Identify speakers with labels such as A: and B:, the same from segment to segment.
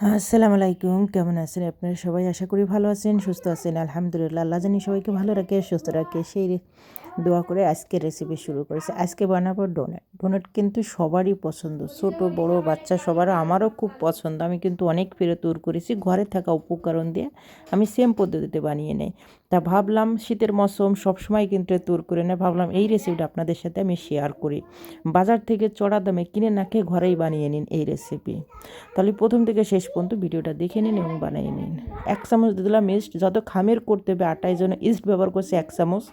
A: আসসালামু আলাইকুম, কেমন আছেন আপনারা সবাই? আশা করি ভালো আছেন, সুস্থ আছেন, আলহামদুলিল্লাহ। আল্লাহ জানি সবাইকে ভালো রাখে, সুস্থ রাখে, সেই দোয়া করে আজকে রেসিপি শুরু করেছে। আজকে বানাবো ডোনেট ডোনেট কিন্তু সবারই পছন্দ। ছোট, বড়, বাচ্চা সবার আমারও খুব পছন্দ। আমি কিন্তু অনেক ফেরত তৈরি করেছি। ঘরে থাকা উপকরণ দিয়ে আমি সেম পদ্ধতিতে বানিয়ে নেই। তা ভাবলাম শীতের মৌসুম সবসময় কিন্তু তৈরি করে নেয়। ভাবলাম এই রেসিপিটা আপনাদের সাথে আমি শেয়ার করি। বাজার থেকে চড়া দামে কিনে না খেয়ে ঘরেই বানিয়ে নিন এই রেসিপি তাহলে প্রথম থেকে শেষ পর্যন্ত ভিডিওটা দেখে নিন এবং বানিয়ে নিন। এক চামচ দিলাম ইস্ট যত খামের করতে হবে আটাই জন্য ইস্ট ব্যবহার করছি এক চামচ।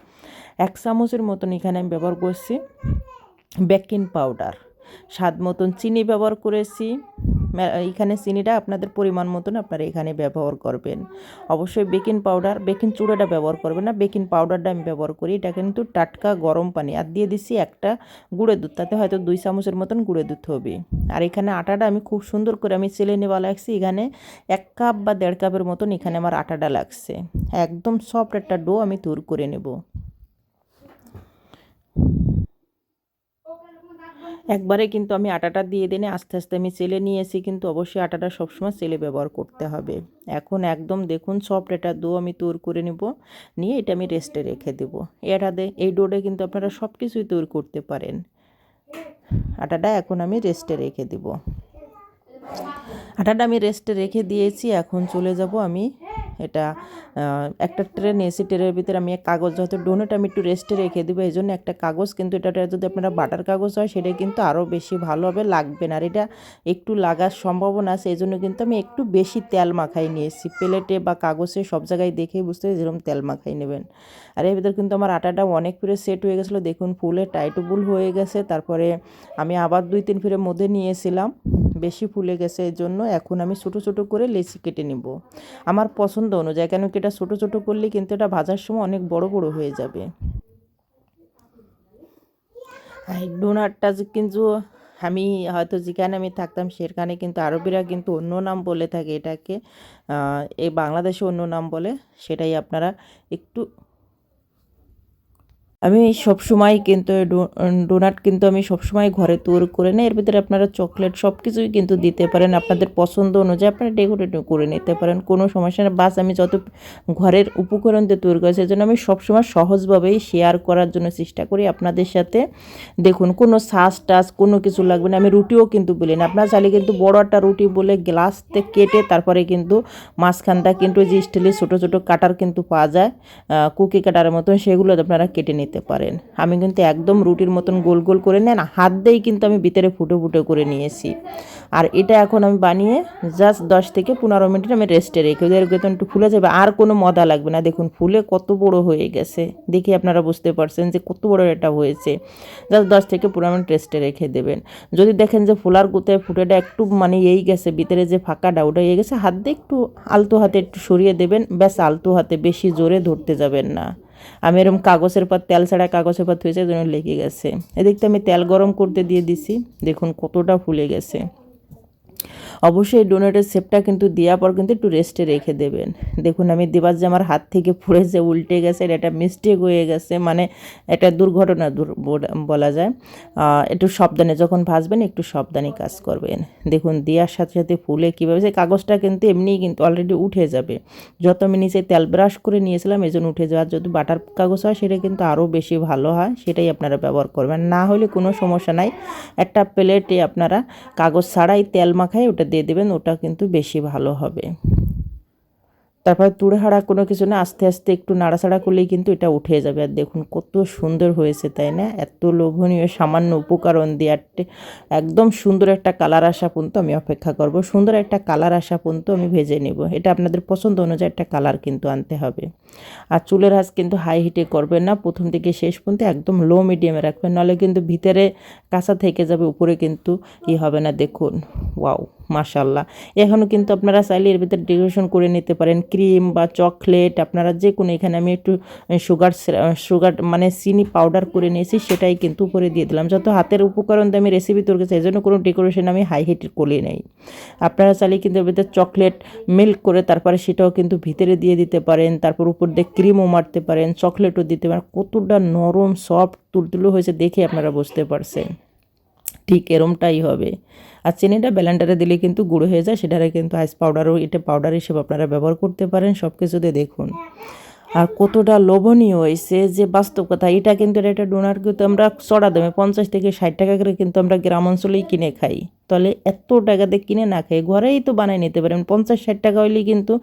A: এক চামচের মতন এখানে আমি ব্যবহার করছি বেকিং পাউডার স্বাদ মতন চিনি ব্যবহার করেছি। এখানে চিনিটা আপনাদের পরিমাণ মতন আপনারা এখানে ব্যবহার করবেন। অবশ্যই বেকিং পাউডার, বেকিং চুড়োটা ব্যবহার করবেন না, বেকিং পাউডারটা আমি ব্যবহার করি। এটা কিন্তু টাটকা গরম পানি, আর দিয়ে দিচ্ছি একটা গুঁড়ে দুধ, তাতে হয়তো দুই চামচের মতন গুঁড়ে দুধ হবে। আর এখানে আটাটা আমি খুব সুন্দর করে আমি চেলে নেওয়া লাগছি, এখানে এক কাপ বা দেড় কাপের মতন এখানে আমার আটাটা লাগছে। একদম সফট একটা ডো আমি তৈরি করে নেব। একবারে কিন্তু আমি আটাটা দিয়ে দিনে আস্তে আস্তে আমি চেলে নিয়েছি কিন্তু অবশ্যই আটাটা সবসময় চেলে ব্যবহার করতে হবে। এখন একদম দেখুন সফট এটা দো আমি তৈরি করে নেব, নিয়ে এটা আমি রেস্টে রেখে দেব। এটা দে এই ডোডে কিন্তু আপনারা সব কিছুই তৈরি করতে পারেন। আটাটা এখন আমি রেস্টে রেখে দেব। আটাটা আমি রেস্টে রেখে দিয়েছি, এখন চলে যাব আমি এটা একটা ট্রে নিয়েছি ট্রের ভিতরে আমি এক কাগজ হয়তো ডোনেট আমি একটু রেস্টে রেখে দেবো এই জন্য একটা কাগজ, কিন্তু এটা যদি আপনারা বাটার কাগজ হয়, সেটা কিন্তু আরও বেশি ভালো হবে, লাগবে না। আর এটা একটু লাগার সম্ভাবনা আছে এই জন্য কিন্তু আমি একটু বেশি তেল মাখাই নিয়েছি। প্লেটে বা কাগজে সব জায়গায় দেখেই বুঝতে যেরকম তেল মাখাই নেবেন। আর এর ভিতরে কিন্তু আমার আটাটা অনেক ফিরে সেট হয়ে গেছিল, দেখুন ফুলে টাইটুবুল হয়ে গেছে। তারপরে আমি আবার দুই তিন ফিরে মধ্যে নিয়েছিলাম। বেশি ফুলে গেছে এর জন্য এখন আমি ছোটো ছোটো করে লেচি কেটে নিব। আমার পছন্দ অনুযায়ী, কেন কি এটা ছোটো ছোটো করলে কিন্তু এটা ভাজার সময় অনেক বড় বড় হয়ে যাবে। ডোনাটটা কিন্তু আমি হয়তো যেখানে আমি থাকতাম সেখানে কিন্তু আরবিরা কিন্তু অন্য নাম বলে থাকে এটাকে এই বাংলাদেশে অন্য নাম বলে, সেটাই আপনারা একটু আমি সব সময় কিন্তু ডোনাট কিন্তু আমি সব সময় ঘরে তৈরি করে নিই। এর ভিতরে আপনারা চকলেট সব কিছুই কিন্তু দিতে পারেন। আপনাদের পছন্দ অনুযায়ী আপনারা ডেকোরেট করে নিতে পারেন। কোনো সমস্যা নেই। বাস আমি যত ঘরের উপকরণ দিয়ে তৈরি করি, সেজন্য আমি সবসময় সহজভাবেই শেয়ার করার জন্য চেষ্টা করি আপনাদের সাথে। দেখুন, কোনো শ্বাস টাস কোনো কিছু লাগবে না। আমি রুটিও কিন্তু বলি না। আপনারা চাইলে কিন্তু বড় একটা রুটি বলে গ্লাসতে কেটে তারপরে কিন্তু মাঝখানটা কিন্তু যে স্টিলের ছোটো ছোটো কাটার কিন্তু পাওয়া যায় কুকি কাটার মতন সেগুলো আপনারা কেটে নিতে নিতে পারেন। আমি কিন্তু একদম রুটির মতন গোল গোল করে নেন হাত দিয়েই কিন্তু আমি ভিতরে ফুটো ফুটো করে নিয়েছি। আর এটা এখন আমি বানিয়ে জাস্ট দশ থেকে পনেরো মিনিট আমি রেস্টে রেখে ওদের বেতন একটু ফুলে যাবে, আর কোনো মদা লাগবে না। দেখুন, ফুলে কত বড় হয়ে গেছে। দেখি আপনারা বুঝতে পারছেন যে কত বড় এটা হয়েছে। জাস্ট দশ থেকে পনেরো মিনিট রেস্টে রেখে দেবেন। যদি দেখেন যে ফুলার গুতে ফুটেটা একটু মানে এই গেছে, ভিতরে যে ফাঁকাটা ওটা ইয়ে গেছে, হাত দিয়ে একটু আলতো হাতে একটু সরিয়ে দেবেন। ব্যাস, আলতো হাতে বেশি জোরে ধরতে যাবেন না। আমি এরকম কাগজের পর তেল ছাড়া কাগজের পর থুয়েছে জন্য লেগে গেছে। এদিকটা আমি তেল গরম করতে দিয়ে দিছি। দেখুন কতটা ফুলে গেছে। অবশ্যই ডোনেটের শেপটা কিন্তু দেওয়ার পর কিন্তু একটু রেস্টে রেখে দেবেন। দেখুন, আমি দেবার যে আমার হাত থেকে পড়েছে, উল্টে গেছে, এটা মিস্টেক হয়ে গেছে মানে এটা দুর্ঘটনা বলা যায়। একটু সাবধানে, যখন ভাজবেন একটু সাবধানে কাজ করবেন। দেখুন, দেওয়ার সাথে সাথে ফুলে কীভাবে সে কাগজটা কিন্তু এমনিই কিন্তু অলরেডি উঠে যাবে। যত আমি নিচে তেল ব্রাশ করে নিয়েছিলাম, এই উঠে যাওয়ার যদি বাটার কাগজ হয়, সেটা কিন্তু আরও বেশি ভালো হয়, সেটাই আপনারা ব্যবহার করবেন। না হলে কোনো সমস্যা নাই। একটা প্লেটে আপনারা কাগজ ছাড়াই তেল মাখায় ওটা দিয়ে দেবেন ওটা কিন্তু বেশি ভালো হবে। তারপর তুড়ে হাড়া কোনো কিছু না, আস্তে আস্তে একটু নাড়াচাড়া করলেই কিন্তু এটা উঠে যাবে। আর দেখুন কত সুন্দর হয়েছে, তাই না? এত লোভনীয় সামান্য উপকরণ দিয়ে একদম সুন্দর একটা কালার আসা পর্যন্ত আমি অপেক্ষা করব। সুন্দর একটা কালার আসা পর্যন্ত আমি ভেজে নেব। এটা আপনাদের পছন্দ অনুযায়ী একটা কালার কিন্তু আনতে হবে। আর চুলের হাঁস কিন্তু হাই হিটে করবেন না, প্রথম থেকে শেষ পর্যন্ত একদম লো মিডিয়ামে রাখবেন। নাহলে কিন্তু ভিতরে কাঁচা থেকে যাবে, উপরে কিন্তু ই হবে না, দেখুন। ওয়াও মাশাল্লাহ এখনও কিন্তু আপনারা চাইলে এর ভিতরে ডেকোরেশন করে নিতে পারেন। ক্রিম বা চকলেট আপনারা যে কোনো এখানে আমি একটু সুগার সুগার মানে চিনি পাউডার করে নিয়েছি, সেটাই কিন্তু উপরে দিয়ে দিলাম। যত হাতের উপকরণ আমি রেসিপি তৈরি করছি এই জন্য কোনো ডেকোরেশন আমি হাই হিট করে নেই। আপনারা চাইলে কিন্তু এর ভিতরে চকলেট মিল্ক করে তারপরে সেটাও কিন্তু ভিতরে দিয়ে দিতে পারেন। তারপর উপর দিয়ে ক্রিমও মারতে পারেন চকলেটও দিতে পারেন। কতটা নরম সফট তুলতুলো হয়েছে দেখে আপনারা বুঝতে পারছেন। ঠিক এরমটাই হবে। আর চিনিটা ব্যালেন্ডারে দিলে কিন্তু গুঁড়ো হয়ে যায়, সেটারে কিন্তু আইস পাউডারও এটা পাউডার হিসেবে আপনারা ব্যবহার করতে পারেন সব কিছুতে দেখুন। আর কতটা লোভনীয় হয়েছে যে বাস্তব কথা। এটা কিন্তু এটা একটা ডোনার কিন্তু আমরা চড়া দামে পঞ্চাশ থেকে ষাট টাকা করে কিন্তু আমরা গ্রাম অঞ্চলেই কিনে খাই। তাহলে এত টাকাতে কিনে না খাই, ঘরেই তো বানাই নিতে পারেন। পঞ্চাশ ষাট টাকা হইলে কিন্তু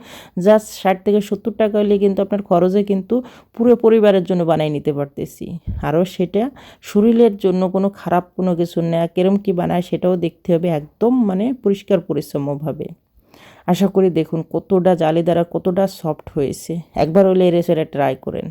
A: জাস্ট ষাট থেকে সত্তর টাকা হইলে কিন্তু আপনার খরচে কিন্তু পুরো পরিবারের জন্য বানাই নিতে পারতেছি। আরও সেটা শরীরের জন্য কোনো খারাপ কোনো কিছু না, কেরম কী বানায় সেটাও দেখতে হবে একদম মানে পরিষ্কার পরিশ্রমভাবে আশা করি দেখুন কতটা জালি দ্বারা কতটা সফট হয়েছে। একবার হলে এই রেসিপিটা ট্রাই করেন।